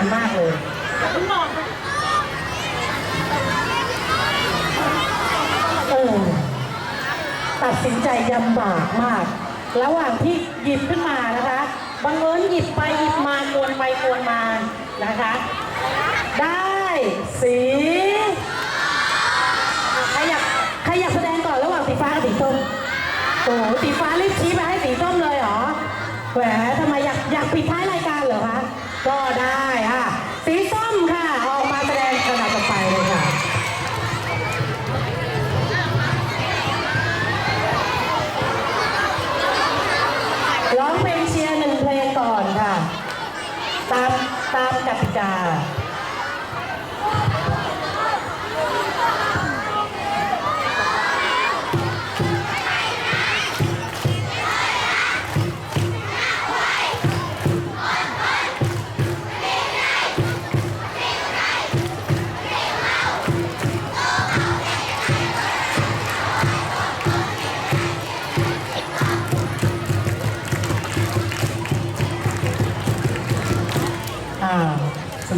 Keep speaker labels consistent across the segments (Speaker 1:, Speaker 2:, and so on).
Speaker 1: านมากเลยเออตัดสินใจยำบากมาก ระหว่างที่หยิบขึ้นมานะคะบังเอิญหยิบไปหยิบมากวนไปกวนมานะคะ ได้สีใครอยากใครอยากแสดงก่อนระหว่างสีฟ้ากับสีส้มโอ้สีฟ้ารีบชี้ไปให้สีส้มเลยเหรอแหมทำไมอยากอยากปิดท้ายรายการเหรอคะ ก็ได้ค่ะสีส้ม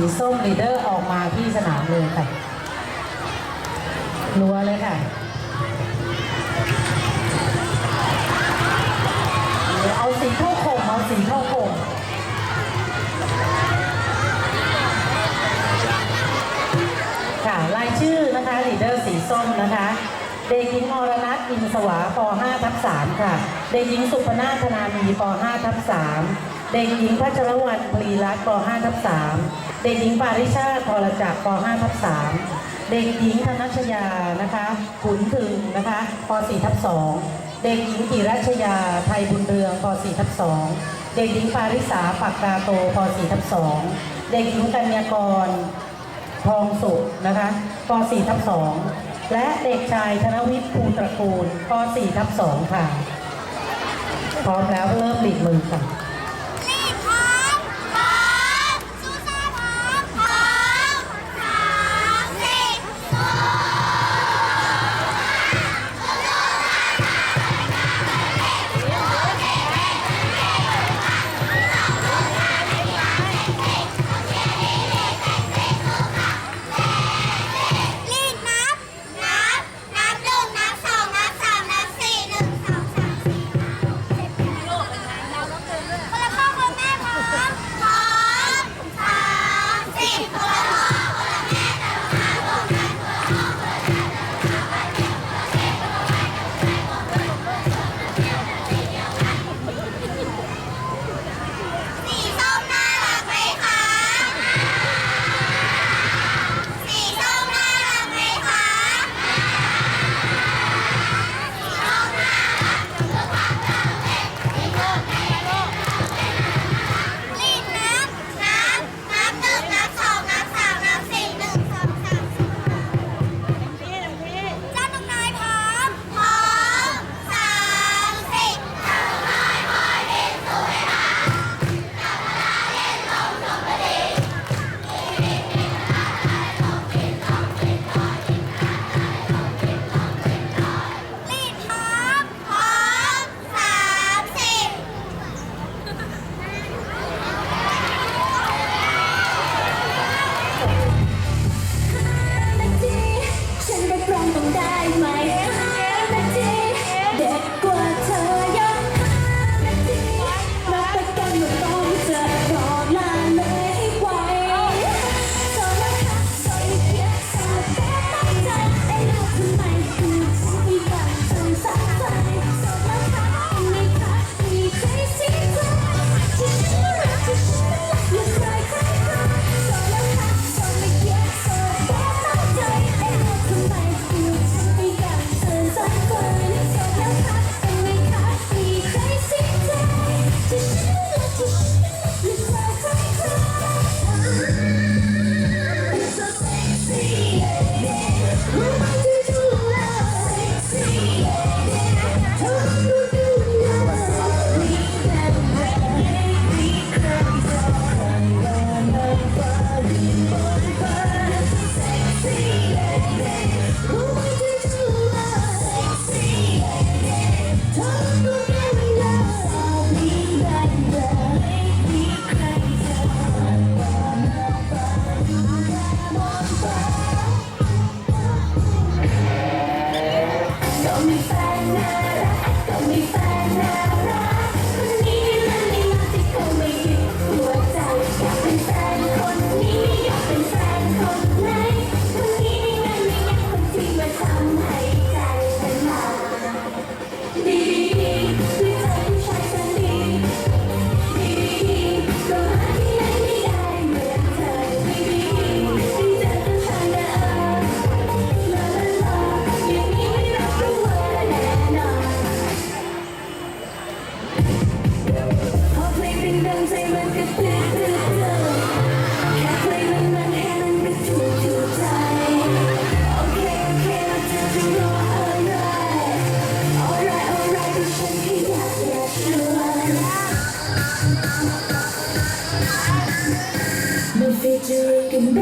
Speaker 1: สีส้มลีเดอร์ออกมาที่สนามเลยค่ะรัวเลยค่ะ เอาสีเข้าคมเอาสีเข้าคมค่ะรายชื่อนะคะลีเดอร์สีส้มนะคะเด็กหญิงอรนัทอินสวาป .5 ทับ3ค่ะ เด็กหญิงสุพนาธนามีป .5 ทับ3 เด็กหญิงพัชรวรรณปรีรัตน์ป .5 ทับ3เด็กหญิงปาริชาติทรจักรป .5 ทับ3เด็กหญิงธนัชยานะคะขุนถึงนะคะป .4 ทับ2เด็กหญิงกิรัชยาไทยบุญเรืองป .4 ทับ2เด็กหญิงปาริสาปักกาโตป .4 ทับ2เด็กหญิงกัญญากรทองสุขนะคะป .4 ทับ2และเด็กชายธนวิทย์ภูตระกูลป .4 ทับ2ค่ะ พร้อมแล้วเริ่มบีบมือค่ะ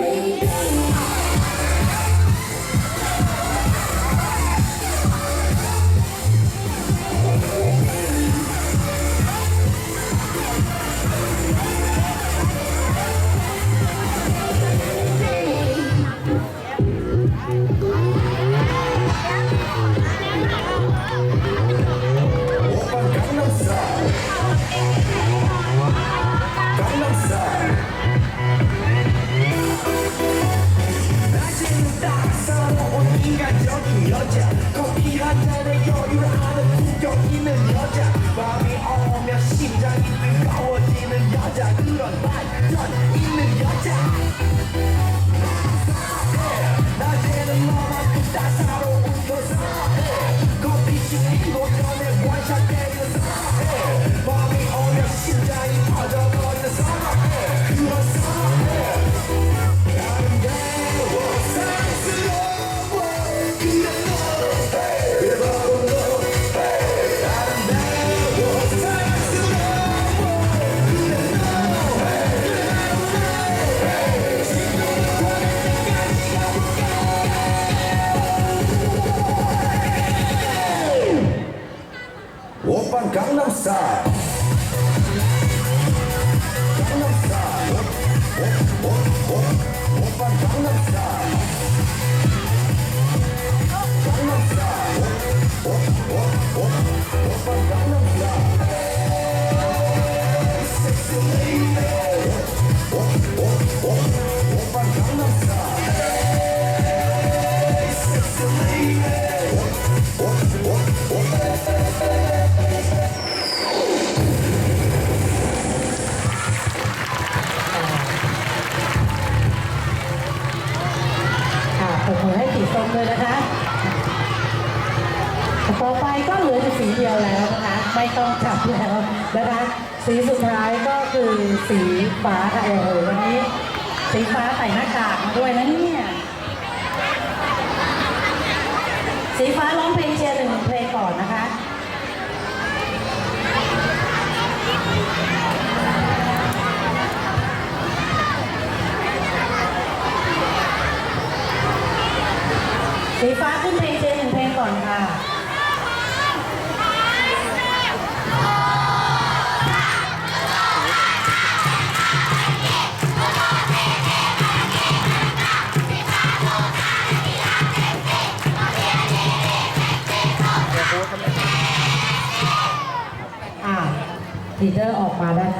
Speaker 2: Amen. เล
Speaker 1: ยนะคะต่อไปก็เหลืออยู่สีเดียวแล้วนะคะ ไม่ต้องจับแล้วนะคะ สีสุดท้ายก็คือสีฟ้าค่ะโอ้โหวันนี้ สีฟ้าใส่หน้ากากด้วยนะเนี่ย สีฟ้าร้องเพลงก่อนนะคะ สีฟ้าขึ้นเพลงเชียร์หนึ่งเพลงก่อนค่ะอ่าทีเดอร์ออกมาด้านหน้า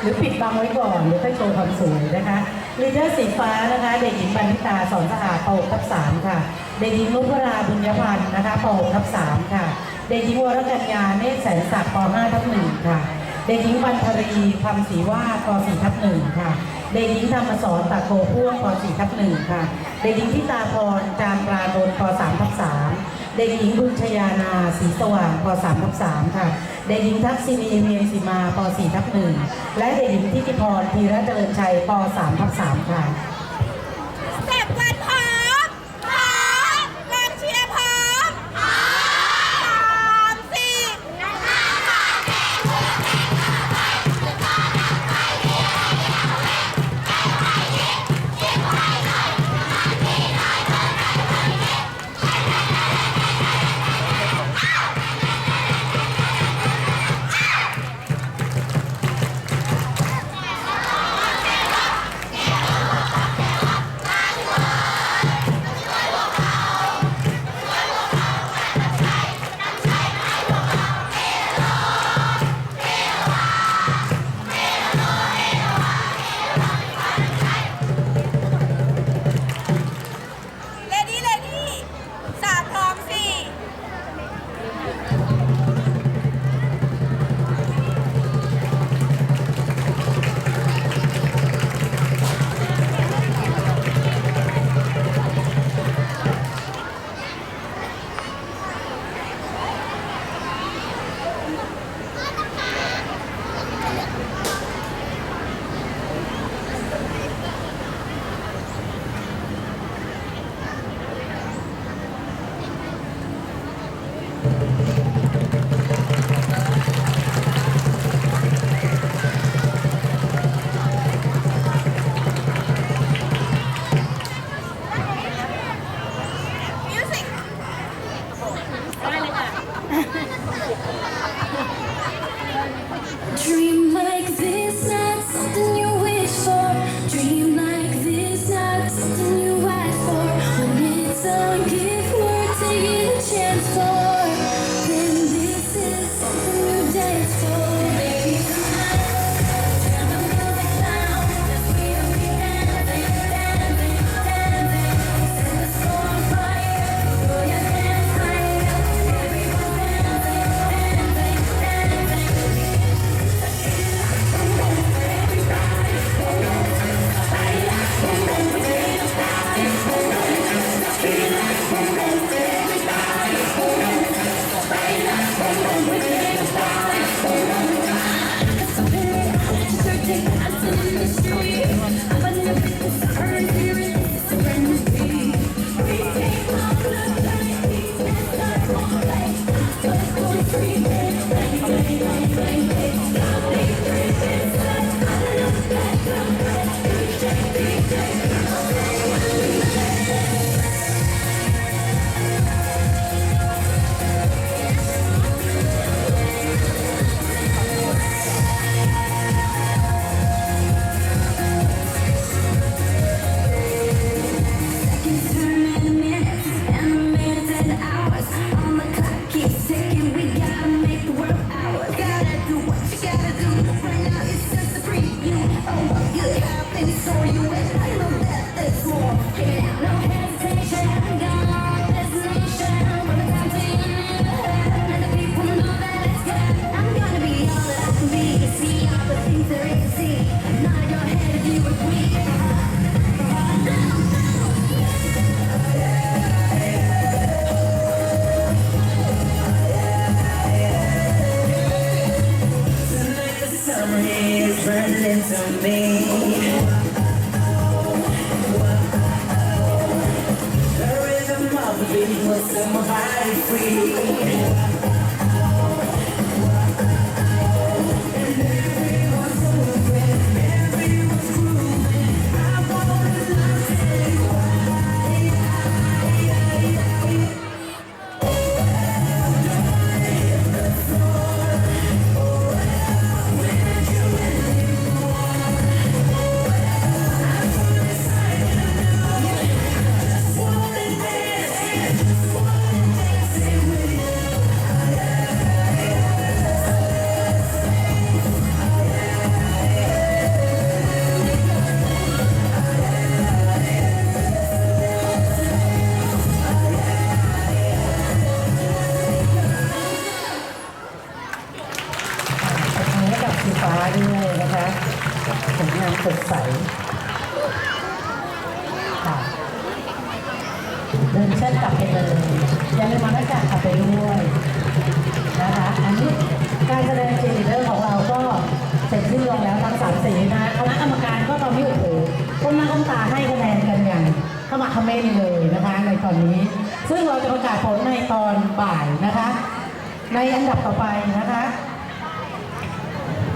Speaker 1: หรือปิดบังไว้ก่อนหรือค่อยโชว์ความสวยนะคะลีดเดอร์สีฟ้านะคะเด็กหญิงบันทิตาสอนสะอาดป .6 ทับ3ค่ะเด็กหญิงนุพราบุญยพันธ์นะคะป .6 ทับ3ค่ะ เด็กหญิงวรกัญญาเนตรแสนศักดิ์ป .5 ทับ1ค่ะ เด็กหญิงบันทรีคำศรีว่าดป .4 ทับ1ค่ะ เด็กหญิงธรรมสอนตะโกพ่วงป .4 ทับ1ค่ะ เด็กหญิงทิตาพรจามปราโดนป .3 ทับ3เด็กหญิงบุญชยานาสีสว่างป .3 ทับ3ค่ะ เด็กหญิงทักษิณีเมียงสีมาป .4 ทับ1และเด็กหญิงทิติพรธีระเจริญชัยป .3 ทับ3ค่ะ
Speaker 3: Free.
Speaker 1: สดใสค่ะเดินเช่นกลับไปเลยอย่าลืมมาหน้ากากกลับไปด้วยนะคะ อันนี้การแสดงเจลีเดอร์ของเราก็เสร็จสิ้นลงแล้วทั้งสามสีนะคะคณะกรรมการก็ตอนนี้โอ้โหก้มหน้าก้มตาให้คะแนนกันอย่างขมักเขม้นเลยนะคะในตอนนี้ ซึ่งเราจะประกาศผลในตอนบ่ายนะคะ ในอันดับต่อไปนะคะ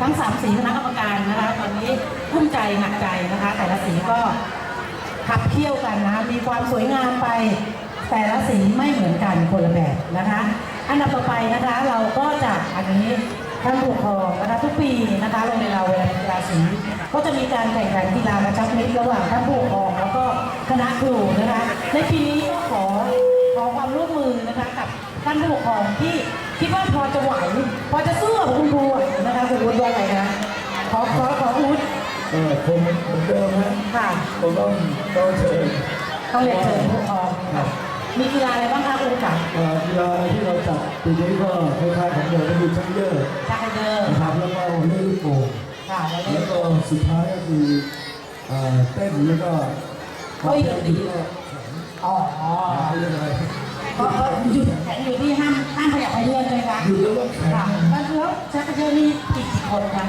Speaker 1: ทั้งสามสีคณะกรรมการนะคะตอนนี้พุ่มใจหนักใจนะคะ แต่ละสีก็ขับเคี่ยวกันนะคะมีความสวยงามไป แต่ละสีไม่เหมือนกันคนละแบบนะคะ อันดับต่อไปนะคะเราก็จะอันนี้ท่านผู้ปกครองนะคะทุกปีนะคะโรงเรียนเราเวลากีฬาสีก็จะมีการแข่งขันกีฬากระชับมิตรระหว่างท่านผู้ปกครองแล้วก็คณะครูนะคะในปีนี้ก็ขอขอความร่วมมือนะคะกับท่านผู้ปกครองที่ คิดว่าพอจะไหวพอจะสู้กับคุณครูไหวนะคะคุณวุฒิว่าไงคะขอขอขอคุณวุฒิ
Speaker 3: เออคงเหมือนเดิมนะ
Speaker 1: ค่ะ
Speaker 3: คงต้องต้องเชิญ
Speaker 1: ต้องเรียนเชิญผู้ปกครองค่ะมีกีฬาอะไรบ้างคะคุณค่ะ
Speaker 3: เอ่อกีฬาที่เราจัดปีนี้ก็คล้ายๆของเดิมก็คือชักเยอะ
Speaker 1: ชักกระเดิน
Speaker 3: นะครับแล้วก็เล่นลูกโป่ง
Speaker 1: ค่ะแล้วเล่
Speaker 3: แล้
Speaker 1: น
Speaker 3: วก็สุดท้ายก็คือเอ่อเต้นแล้วก็
Speaker 1: เฮ้ย
Speaker 3: ดีก็
Speaker 1: อ๋อ
Speaker 3: เรื่องอะไร
Speaker 1: ก็ก็หยุดแข่งอยู่ที่ห้ามห้ามขยับไปเรื่อยเลยค่ะ
Speaker 3: หยุดแล้วก็แข่ง
Speaker 1: ค่ะแล้วแล้วชักกระเดินมีกี่กี่คนคะ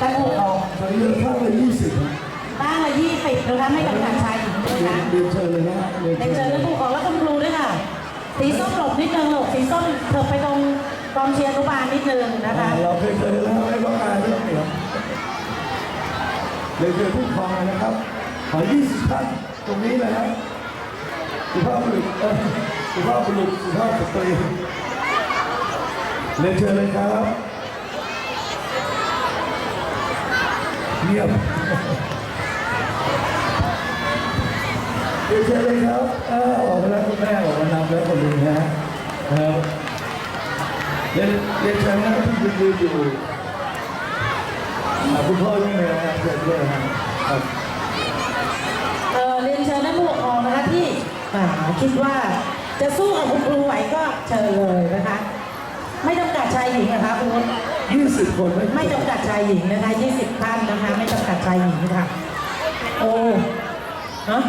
Speaker 1: ท่านผู้ปกครอง
Speaker 3: ตอนนี้เราเข้าไปยี่สิบนะ
Speaker 1: ตั้งละยี่สิบนะคะไม่จำกัดชายหญิงด้วย
Speaker 3: เรีย
Speaker 1: นะ
Speaker 3: นเรียนเชิญเลยนะเรียน
Speaker 1: เด็กเชิ
Speaker 3: เชิ
Speaker 1: ญ
Speaker 3: ญ
Speaker 1: ท่านผู้ปกครองและคุณครูด้วยค่ะสีส้มหลบนิดนึงหลบสีส้มเธอไปตรงกองเชียร์อนุบาลนิดนึงนะคะ
Speaker 3: เราเคยเจอแล้วไม่ต้องการไม่ต้องเหนียวเรียนเชิญผู้ปกครองเลยนะครับขอยี่สิบท่านตรงนี้เลยนะสุภาพบุรุษเออ สุภาพบุรุษสุภาพสตรีเรียนเชิญเลยครับเงียบเรียนเชิญเลยครับอ้าวออกมาแล้วคุณแม่ออกมานำแล้วคนนึงนะฮะครับเรียนเรียนเชิญนะครับที่ยืนยืนอยู่อ่าคุณพ่อยังไงนะครับเชิญด้วยนะครับ
Speaker 1: เออเรียนเชิญท่านผู้ปกครองนะคะที่คิดว่า จะสู้กับคุณครูไหวก็เชิญเลยนะคะ ไม่จำกัดชายหญิงนะคะคุณวุฒิ
Speaker 3: ยี่สิบคนไม่
Speaker 1: ไม่จำกัดชายหญิงนะคะ20ท่านนะคะ ไม่จำกัดชายหญิงค่ะ โอ้ฮะ